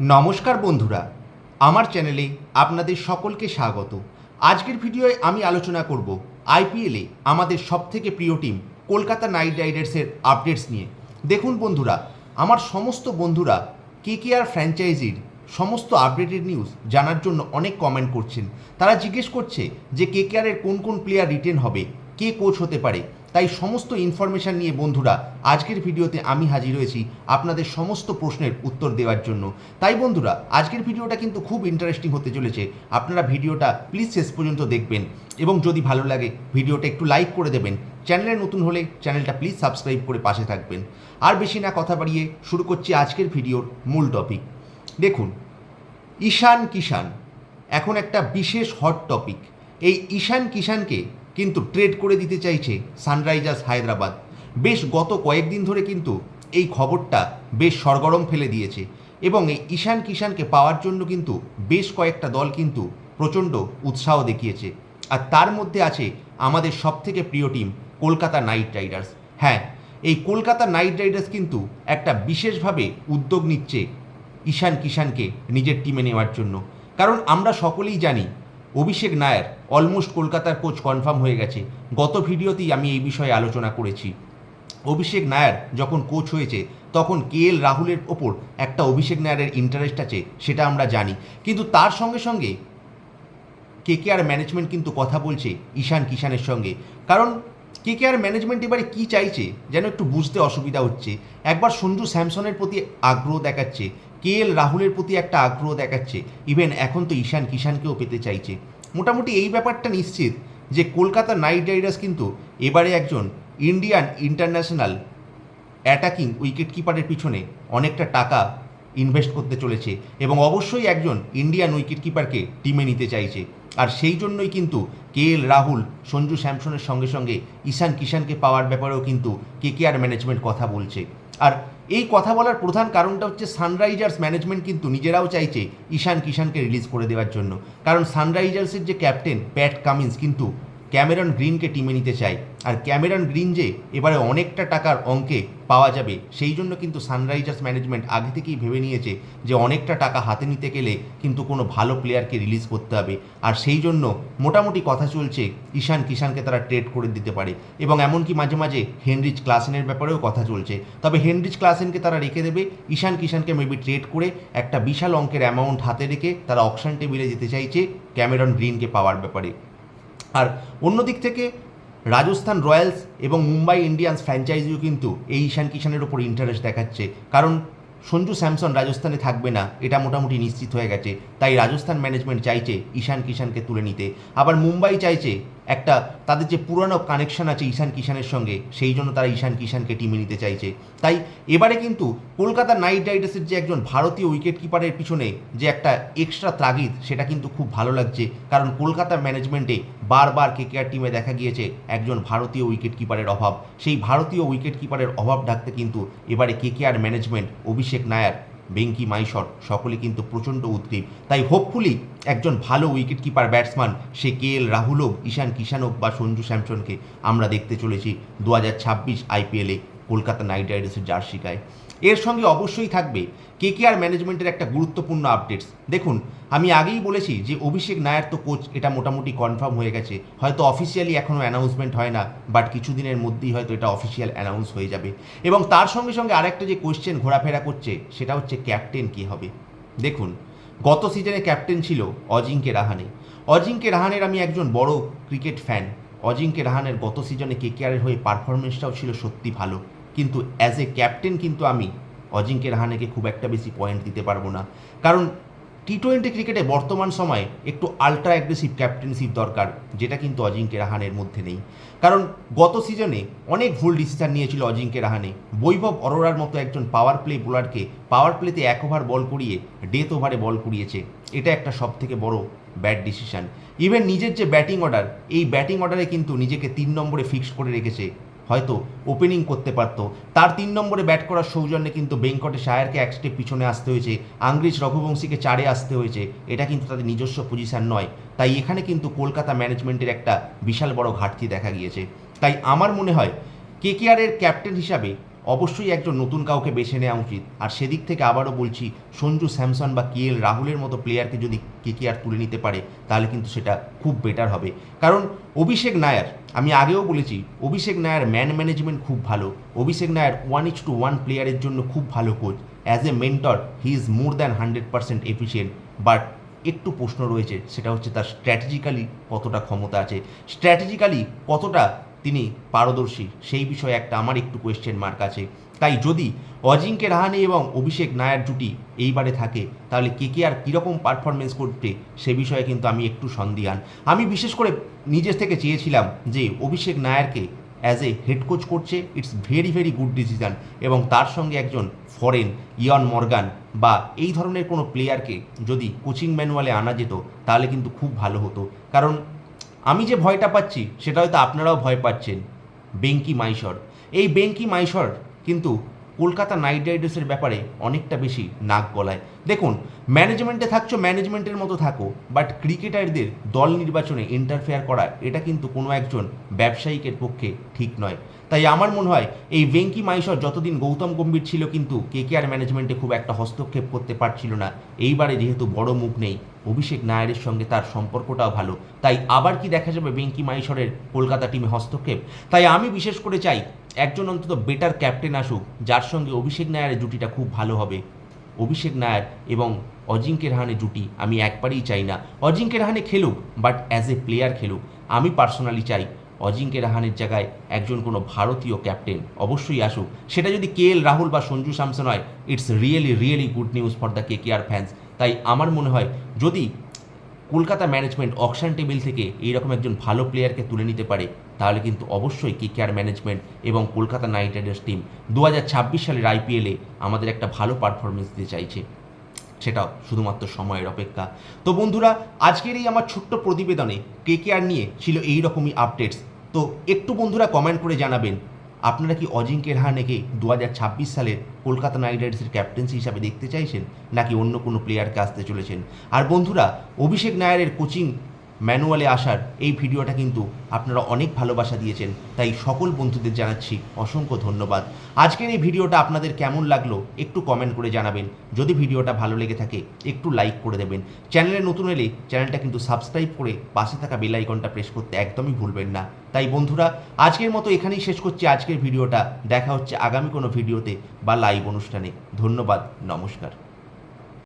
নমস্কার বন্ধুরা, আমার চ্যানেলে আপনাদের সকলকে স্বাগত। আজকের ভিডিওয়ে আমি আলোচনা করব আইপিএলে আমাদের সবথেকে প্রিয় টিম কলকাতা নাইট রাইডার্সের আপডেটস নিয়ে। দেখুন বন্ধুরা, আমার সমস্ত বন্ধুরা কে কে আর ফ্র্যাঞ্চাইজির সমস্ত আপডেটেড নিউজ জানার জন্য অনেক কমেন্ট করছেন। তারা জিজ্ঞেস করছে যে কে কে আরের কোন কোন প্লেয়ার রিটেন হবে, কে কোচ হতে পারে। তাই সমস্ত ইনফরমেশান নিয়ে বন্ধুরা, আজকের ভিডিওতে আমি হাজির হয়েছি আপনাদের সমস্ত প্রশ্নের উত্তর দেওয়ার জন্য। তাই বন্ধুরা, আজকের ভিডিওটা কিন্তু খুব ইন্টারেস্টিং হতে চলেছে। আপনারা ভিডিওটা প্লিজ শেষ পর্যন্ত দেখবেন এবং যদি ভালো লাগে, ভিডিওটা একটু লাইক করে দেবেন। চ্যানেলে নতুন হলে চ্যানেলটা প্লিজ সাবস্ক্রাইব করে পাশে থাকবেন। আর বেশি না কথা বাড়িয়ে শুরু করছি আজকের ভিডিওর মূল টপিক দেখুন, ঈশান কিষান এখন একটা বিশেষ হট টপিক এই ঈশান কিষানকে কিন্তু ট্রেড করে দিতে চাইছে সানরাইজার্স হায়দ্রাবাদ। বেশ গত কয়েকদিন ধরে কিন্তু এই খবরটা বেশ সরগরম ফেলে দিয়েছে এবং এই ঈশান কিষানকে পাওয়ার জন্য কিন্তু বেশ কয়েকটা দল কিন্তু প্রচণ্ড উৎসাহ দেখিয়েছে। আর তার মধ্যে আছে আমাদের সবথেকে প্রিয় টিম, কলকাতা নাইট রাইডার্স। হ্যাঁ এই কলকাতা নাইট রাইডার্স কিন্তু একটা বিশেষভাবে উদ্যোগ নিচ্ছে ঈশান কিষানকে নিজের টিমে নেওয়ার জন্য। কারণ আমরা সকলেই জানি অভিষেক নায়ার অলমোস্ট কলকাতার কোচ কনফার্ম হয়ে গেছে। গত ভিডিওতেই আমি এই বিষয়ে আলোচনা করেছি। অভিষেক নায়ার যখন কোচ হয়েছে, তখন কে এল রাহুলের ওপর একটা অভিষেক নায়ারের ইন্টারেস্ট আছে, সেটা আমরা জানি। কিন্তু তার সঙ্গে সঙ্গে কে কে আর ম্যানেজমেন্ট কিন্তু কথা বলছে ঈশান কিষানের সঙ্গে। কারণ কে কে আর ম্যানেজমেন্ট এবারে কী চাইছে, যেন একটু বুঝতে অসুবিধা হচ্ছে। একবার সঞ্জু স্যামসনের প্রতি আগ্রহ দেখাচ্ছে। কে এল রাহুলের প্রতি একটা আগ্রহ দেখাচ্ছে? ইভেন এখন তো ঈশান কিষানকেও পেতে চাইছে। মোটামুটি এই ব্যাপারটা নিশ্চিত যে কলকাতা নাইট রাইডার্স কিন্তু এবারে একজন ইন্ডিয়ান ইন্টারন্যাশনাল অ্যাটাকিং উইকেট কিপারের পিছনে অনেকটা টাকা ইনভেস্ট করতে চলেছে এবং অবশ্যই একজন ইন্ডিয়ান উইকেট কিপারকে টিমে নিতে চাইছে। আর সেই জন্যই কিন্তু কে এল রাহুল, সঞ্জু স্যামসনের সঙ্গে সঙ্গে ঈশান কিষানকে পাওয়ার ব্যাপারেও কিন্তু কে কে আর ম্যানেজমেন্ট কথা বলছে। আর এই কথা বলার প্রধান কারণটা হচ্ছে সানরাইজার্স ম্যানেজমেন্ট কিন্তু নিজেরাও চাইছে ঈশান কিষানকে রিলিজ করে দেওয়ার জন্য। কারণ সানরাইজার্সের যে ক্যাপ্টেন প্যাট কামিন্স কিন্তু ক্যামেরন গ্রিনকে টিমে নিতে চায় আর ক্যামেরন গ্রিন যে এবারে অনেকটা টাকার অঙ্কে পাওয়া যাবে, সেই জন্য কিন্তু সানরাইজার্স ম্যানেজমেন্ট আগে থেকেই ভেবে নিয়েছে যে অনেকটা টাকা হাতে নিতে গেলে কিন্তু কোনো ভালো প্লেয়ারকে রিলিজ করতে হবে। আর সেই জন্য মোটামুটি কথা চলছে, ঈশান কিষানকে তারা ট্রেড করে দিতে পারে। এবং এমনকি মাঝে মাঝে হেনরিচ ক্লাসেনের ব্যাপারেও কথা চলছে। তবে হেনরিচ ক্লাসেনকে তারা রেখে দেবে, ঈশান কিষানকে মেবি ট্রেড করে একটা বিশাল অঙ্কের অ্যামাউন্ট হাতে রেখে তারা অকশন টেবিলে যেতে চাইছে ক্যামেরন গ্রিনকে পাওয়ার ব্যাপারে। আর অন্য দিক থেকে, রাজস্থান রয়্যালস এবং মুম্বাই ইন্ডিয়ান্স ফ্র্যাঞ্চাইজিও কিন্তু এই ঈশান কিষানের ওপর ইন্টারেস্ট দেখাচ্ছে। কারণ সঞ্জু স্যামসন রাজস্থানে থাকবে না, এটা মোটামুটি নিশ্চিত হয়ে গেছে। তাই রাজস্থান ম্যানেজমেন্ট চাইছে ঈশান কিষানকে তুলে নিতে। আবার মুম্বাই চাইছে একটা তাদের যে পুরনো কানেকশন আছে ঈশান কিষানের সঙ্গে, সেই জন্য তারা ঈশান কিষানকে টিমে নিতে চাইছে। তাই এবারে কিন্তু কলকাতা নাইট রাইডার্সের যে একজন ভারতীয় উইকেট কিপারের পিছনে যে একটা এক্সট্রা তাগিদ, সেটা কিন্তু খুব ভালো লাগছে। কারণ কলকাতা ম্যানেজমেন্টে বারবার কেকেআর টিমে দেখা গিয়েছে একজন ভারতীয় উইকেট কিপারের অভাব। সেই ভারতীয় উইকেট কিপারের অভাব ডাকতে কিন্তু এবারে কেকেআর ম্যানেজমেন্ট অভিষেক নায়ার বেঙ্কি মাইশর সকলে কিন্তু প্রচণ্ড উদ্গ্রীব। তাই হোপফুলি একজন ভালো উইকেট কিপার ব্যাটসম্যান সে কে এল রাহুল হোক, ঈশান কিষান হোক বা সঞ্জু স্যামসনকে আমরা দেখতে চলেছি দু হাজার ছাব্বিশ আইপিএলে কলকাতা নাইট রাইডার্সের জার্সি গায়ে এর সঙ্গে অবশ্যই থাকবে কে কে আর ম্যানেজমেন্টের একটা গুরুত্বপূর্ণ আপডেটস দেখুন আমি আগেই বলেছি যে অভিষেক নায়ার তো কোচ এটা মোটামুটি কনফার্ম হয়ে গেছে। হয়তো অফিসিয়ালি এখনও অ্যানাউন্সমেন্ট হয় না বাট কিছুদিনের মধ্যেই হয়তো এটা অফিসিয়াল অ্যানাউন্স হয়ে যাবে। এবং তার সঙ্গে সঙ্গে আরেকটা যে কোয়েশ্চেন ঘোরাফেরা করছে, সেটা হচ্ছে ক্যাপ্টেন কী হবে। দেখুন, গত সিজনে ক্যাপ্টেন ছিল অজিঙ্কে রাহানে। অজিঙ্কে রাহানের আমি একজন বড় ক্রিকেট ফ্যান অজিঙ্কে রাহানের গত সিজনে কেকেআরের হয়ে পারফরমেন্সটাও ছিল সত্যি ভালো। কিন্তু অ্যাজ এ ক্যাপ্টেন কিন্তু আমি অজিঙ্কে রাহানেকে খুব একটা বেশি পয়েন্ট দিতে পারব না। কারণ টি টোয়েন্টি ক্রিকেটে বর্তমান সময়ে একটু আলট্রা অ্যাগ্রেসিভ ক্যাপ্টেনশিপ দরকার, যেটা কিন্তু অজিঙ্কে রাহানের মধ্যে নেই। কারণ গত সিজনে অনেক ভুল ডিসিশন নিয়েছিল অজিঙ্কে রাহানে। বৈভব অরোরার মতো একজন পাওয়ার প্লে বোলারকে পাওয়ার প্লেতে এক ওভার বল করিয়ে ডেথ ওভারে বল করিয়েছে। এটা একটা সব থেকে বড় ব্যাড ডিসিশন ইভেন নিজের যে ব্যাটিং অর্ডার এই ব্যাটিং অর্ডারে কিন্তু নিজেকে তিন নম্বরে ফিক্সড করে রেখেছে হয়তো ওপেনিং করতে পারতো। তার তিন নম্বরে ব্যাট করার সৌজন্যে কিন্তু বেঙ্কটে সায়ারকে এক স্টেপ পিছনে আসতে হয়েছে আংরেজ রঘুবংশীকে চারে আসতে হয়েছে, এটা কিন্তু তাদের নিজস্ব পজিশান নয়। তাই এখানে কিন্তু কলকাতা ম্যানেজমেন্টের একটা বিশাল বড় ঘাটতি দেখা গিয়েছে। তাই আমার মনে হয় কেকেআরের ক্যাপ্টেন হিসাবে অবশ্যই একজন নতুন কাউকে বেছে নেওয়া উচিত। আর সেদিক থেকে আবারও বলছি, সঞ্জু স্যামসন বা কে এল রাহুলের মতো প্লেয়ারকে যদি কে কে আর তুলে নিতে পারে, তাহলে কিন্তু সেটা খুব বেটার হবে। কারণ অভিষেক নায়ার, আমি আগেও বলেছি, অভিষেক নায়ার ম্যান ম্যানেজমেন্ট খুব ভালো। Abhishek Nayar one each to one প্লেয়ারের জন্য খুব ভালো coach as a mentor he is more than hundred percent efficient but একটু প্রশ্ন রয়েছে, সেটা হচ্ছে তার স্ট্র্যাটেজিক্যালি কতটা ক্ষমতা আছে। স্ট্র্যাটেজিক্যালি কতটা তিনি পারদর্শী, সেই বিষয়ে একটা আমার একটু কোয়েশ্চেন মার্ক আছে। তাই যদি অজিঙ্কে রাহানে এবং অভিষেক নায়ার জুটি এইবারে থাকে, তাহলে কে কে আর কীরকম পারফরমেন্স করতে, সে বিষয়ে কিন্তু আমি একটু সন্দিহান। আমি বিশেষ করে নিজের থেকে চেয়েছিলাম যে অভিষেক নায়ারকে অ্যাজ এ হেড কোচ করছে it's very very good decision এবং তার সঙ্গে একজন ফরেন ইয়ন মর্গান বা এই ধরনের কোনো প্লেয়ারকে যদি কোচিং ম্যানুয়ালে আনা যেত, তাহলে কিন্তু খুব ভালো হতো। কারণ আমি যে ভয়টা পাচ্ছি, সেটা হয়তো আপনারাও ভয় পাচ্ছেন। বেঙ্কি মাইশর। এই বেঙ্কি মাইশর কিন্তু কলকাতা নাইট রাইডার্সের ব্যাপারে অনেকটা বেশি নাক গলায়। দেখুন, ম্যানেজমেন্টে থাকছো, ম্যানেজমেন্টের মতো থাকো, বাট ক্রিকেটারদের দল নির্বাচনে ইন্টারফেয়ার করা, এটা কিন্তু কোনো একজন ব্যবসায়িকের পক্ষে ঠিক নয়। তাই আমার মনে হয়, এই ভেঙ্কি মাইশর যতদিন গৌতম গম্ভীর ছিল কিন্তু কে কে আর ম্যানেজমেন্টে খুব একটা হস্তক্ষেপ করতে পারছিল না। এইবারে যেহেতু বড় মুখ নেই অভিষেক নায়ারের সঙ্গে তার সম্পর্কটাও ভালো। তাই আবার কি দেখা যাবে বেঙ্কি মাইশরের কলকাতা টিমে হস্তক্ষেপ? তাই আমি বিশেষ করে চাই একজন অন্তত বেটার ক্যাপ্টেন আসুক, যার সঙ্গে অভিষেক নায়ারের জুটিটা খুব ভালো হবে। অভিষেক নায়ার এবং অজিঙ্কে রাহানে জুটি আমি একবারেই চাই না। অজিঙ্কে রাহানে খেলুক বাট অ্যাজ এ প্লেয়ার খেলুক। আমি পার্সোনালি চাই অজিঙ্কে রাহানের জায়গায় একজন কোনো ভারতীয় ক্যাপ্টেন অবশ্যই আসুক। সেটা যদি কে এল রাহুল বা সঞ্জু স্যামসন হয় it's really really good news for the K K R fans তাই আমার মনে হয় যদি কলকাতা ম্যানেজমেন্ট অকশন টেবিল থেকে এইরকম একজন ভালো প্লেয়ারকে তুলে নিতে পারে, তাহলে কিন্তু অবশ্যই কে কেয়ার ম্যানেজমেন্ট এবং কলকাতা নাইট রাইডার্স টিম দু হাজার ছাব্বিশ সালের আইপিএলে আমাদের একটা ভালো পারফরমেন্স দিতে চাইছে। সেটাও শুধুমাত্র সময়ের অপেক্ষা। তো বন্ধুরা, আজকের এই আমার ছোট্ট প্রতিবেদনে কে কেয়ার নিয়ে ছিল এই রকমই আপডেটস তো একটু বন্ধুরা কমেন্ট করে জানাবেন আপনারা কি অজিঙ্ক্য রাহানেকে দু হাজার ছাব্বিশ সালের কলকাতা নাইট রাইডার্সের ক্যাপ্টেন্সি হিসাবে দেখতে চাইছেন? নাকি অন্য কোনো প্লেয়ারকে আসতে চলেছেন? আর বন্ধুরা, অভিষেক নায়ারের কোচিং ম্যানুয়ালে আসার এই ভিডিওটা কিন্তু আপনারা অনেক ভালোবাসা দিয়েছেন। তাই সকল বন্ধুদের জানাচ্ছি অসংখ্য ধন্যবাদ। আজকের এই ভিডিওটা আপনাদের কেমন লাগল একটু কমেন্ট করে জানাবেন। যদি ভিডিওটা ভালো লেগে থাকে, একটু লাইক করে দেবেন। চ্যানেলে নতুন এলে চ্যানেলটা কিন্তু সাবস্ক্রাইব করে পাশে থাকা বেল আইকনটা প্রেস করতে একদমই ভুলবেন না। তাই বন্ধুরা, আজকের মতো এখানেই শেষ করছি আজকের ভিডিওটা। দেখা হচ্ছে আগামী কোনো ভিডিওতে বা লাইভ অনুষ্ঠানে। ধন্যবাদ, নমস্কার।